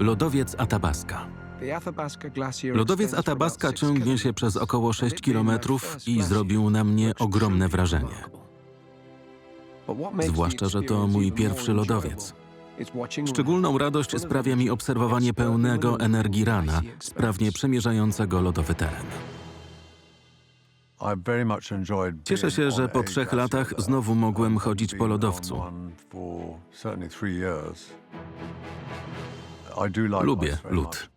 Lodowiec Athabasca. Lodowiec Athabasca ciągnie się przez około 6 kilometrów i zrobił na mnie ogromne wrażenie. Zwłaszcza, że to mój pierwszy lodowiec. Szczególną radość sprawia mi obserwowanie pełnego energii rana, sprawnie przemierzającego lodowy teren. Cieszę się, że po trzech latach znowu mogłem chodzić po lodowcu. Lubię lód.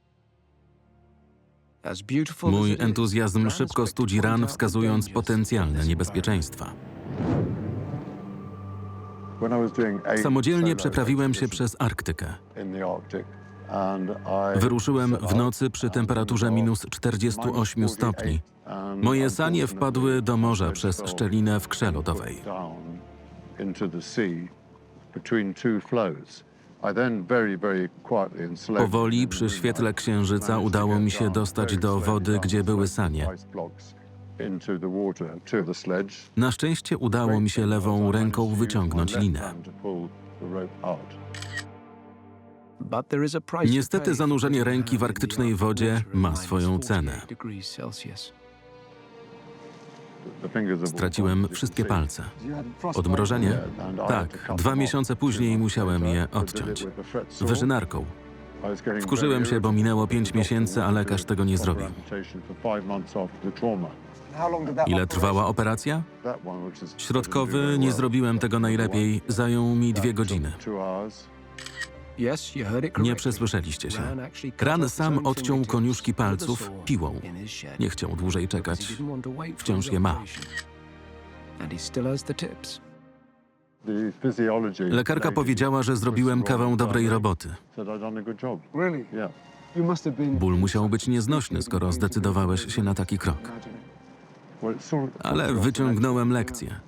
Mój entuzjazm szybko studzi ran, wskazując potencjalne niebezpieczeństwa. Samodzielnie przeprawiłem się przez Arktykę. Wyruszyłem w nocy przy temperaturze minus 48 stopni. Moje sanie wpadły do morza przez szczelinę w krze lodowej. Powoli przy świetle księżyca udało mi się dostać do wody, gdzie były sanie. Na szczęście udało mi się lewą ręką wyciągnąć linę. Niestety zanurzenie ręki w arktycznej wodzie ma swoją cenę. Straciłem wszystkie palce. Odmrożenie? Tak, dwa miesiące później musiałem je odciąć. Wyżynarką. Wkurzyłem się, bo minęło pięć miesięcy, a lekarz tego nie zrobił. Ile trwała operacja? Środkowy, nie zrobiłem tego najlepiej, zajął mi dwie godziny. Nie przesłyszeliście się. Ran sam odciął koniuszki palców piłą. Nie chciał dłużej czekać. Wciąż je ma. Lekarka powiedziała, że zrobiłem kawał dobrej roboty. Ból musiał być nieznośny, skoro zdecydowałeś się na taki krok. Ale wyciągnąłem lekcję.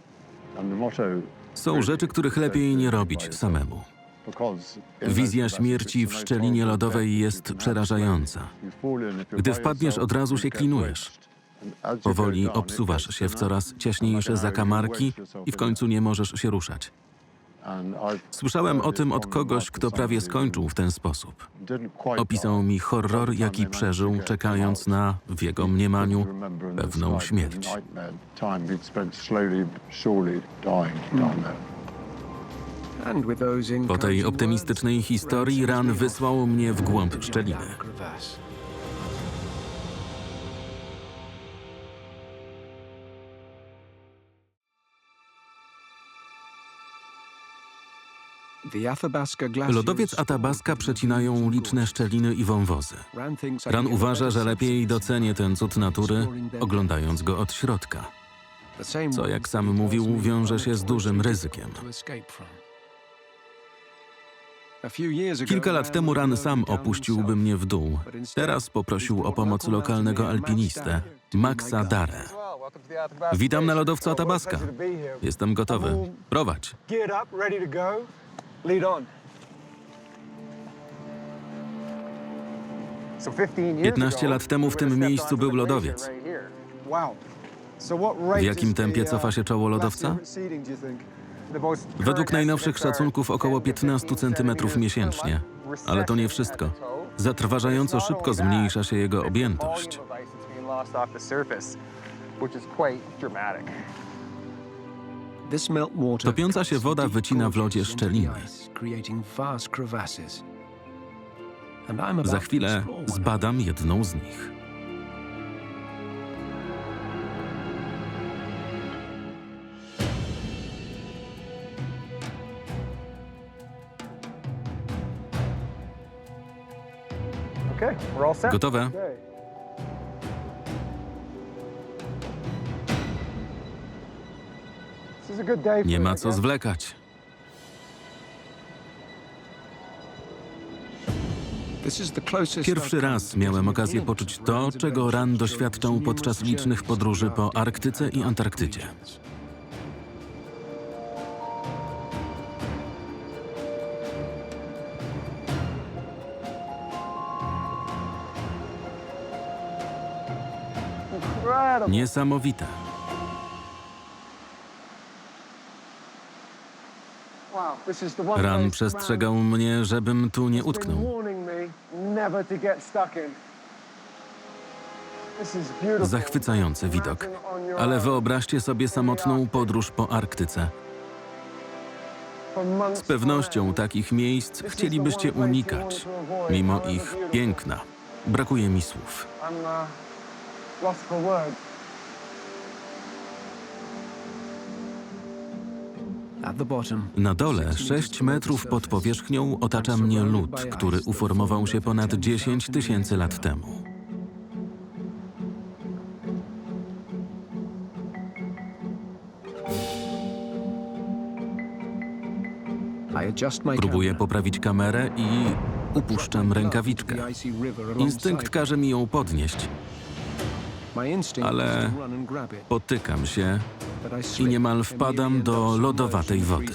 Są rzeczy, których lepiej nie robić samemu. Wizja śmierci w szczelinie lodowej jest przerażająca. Gdy wpadniesz, od razu się klinujesz. Powoli obsuwasz się w coraz ciaśniejsze zakamarki i w końcu nie możesz się ruszać. Słyszałem o tym od kogoś, kto prawie skończył w ten sposób. Opisał mi horror, jaki przeżył, czekając na, w jego mniemaniu, pewną śmierć. Po tej optymistycznej historii Ran wysłał mnie w głąb szczeliny. Lodowiec Athabasca przecinają liczne szczeliny i wąwozy. Ran uważa, że lepiej docenię ten cud natury, oglądając go od środka, co jak sam mówił, wiąże się z dużym ryzykiem. Kilka lat temu Ran sam opuściłby mnie w dół. Teraz poprosił o pomoc lokalnego alpinistę, Maxa Dare. Witam na lodowcu Athabasca. Jestem gotowy. Prowadź. Geared up, ready to go. Lead on. 15 lat temu w tym miejscu był lodowiec. Wow. W jakim tempie uh, cofa się czoło lodowca? Według najnowszych szacunków około 15 cm miesięcznie. Ale to nie wszystko. Zatrważająco szybko zmniejsza się jego objętość. Topiąca się woda wycina w lodzie szczeliny. Za chwilę zbadam jedną z nich. Gotowe? Nie ma co zwlekać. Pierwszy raz miałem okazję poczuć to, czego Ran numerous podczas licznych podróży po Arktyce i Antarktydzie. Niesamowite. Ran przestrzegał mnie, żebym tu nie utknął. Zachwycający widok. Ale wyobraźcie sobie samotną podróż po Arktyce. Z pewnością takich miejsc chcielibyście unikać, mimo ich piękna. Brakuje mi słów. Na dole, 6 metrów pod powierzchnią, otacza mnie lód, który uformował się ponad 10 tysięcy lat temu. Próbuję poprawić kamerę i upuszczam rękawiczkę. Instynkt każe mi ją podnieść. Ale Potykam się I niemal wpadam do lodowatej wody.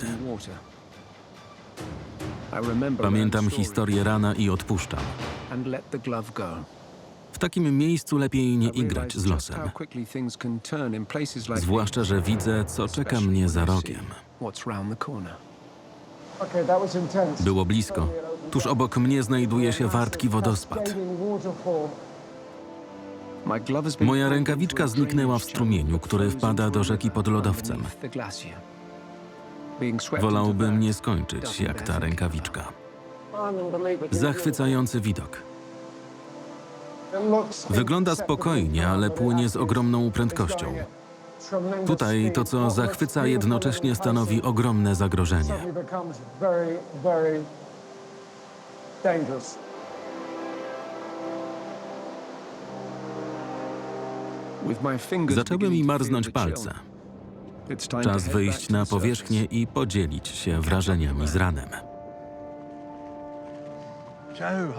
Pamiętam historię rana i odpuszczam. W takim miejscu lepiej nie igrać z losem. Zwłaszcza, że widzę, co czeka mnie za rogiem. Było blisko. Tuż obok mnie znajduje się wartki wodospad. Moja rękawiczka zniknęła w strumieniu, który wpada do rzeki pod lodowcem. Wolałbym nie skończyć jak ta rękawiczka. Zachwycający widok. Wygląda spokojnie, ale płynie z ogromną prędkością. Tutaj to, co zachwyca, jednocześnie stanowi ogromne zagrożenie. Zaczęły mi marznąć palce. Czas wyjść na powierzchnię i podzielić się wrażeniami z ranem.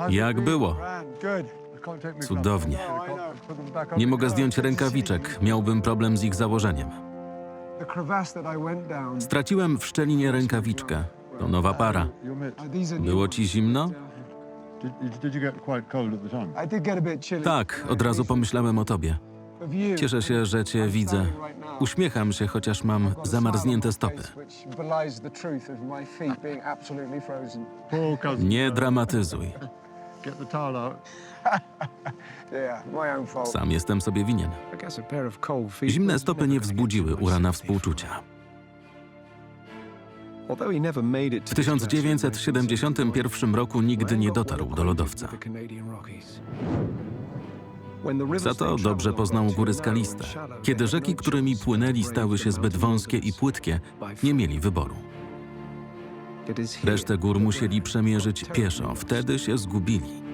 Jak było? Cudownie. Nie mogę zdjąć rękawiczek, miałbym problem z ich założeniem. Straciłem w szczelinie rękawiczkę. To nowa para. Było ci zimno? Tak, od razu pomyślałem o tobie. Cieszę się, że cię widzę. Uśmiecham się, chociaż mam zamarznięte stopy. Nie dramatyzuj. Sam jestem sobie winien. Zimne stopy nie wzbudziły u Rana współczucia. W to this glacier in 1971 roku nigdy nie dotarł do lodowca. Za to dobrze poznał góry skaliste. Kiedy rzeki, którymi płynęli, stały się zbyt wąskie i płytkie, nie mieli wyboru. Resztę gór musieli przemierzyć pieszo, wtedy się zgubili.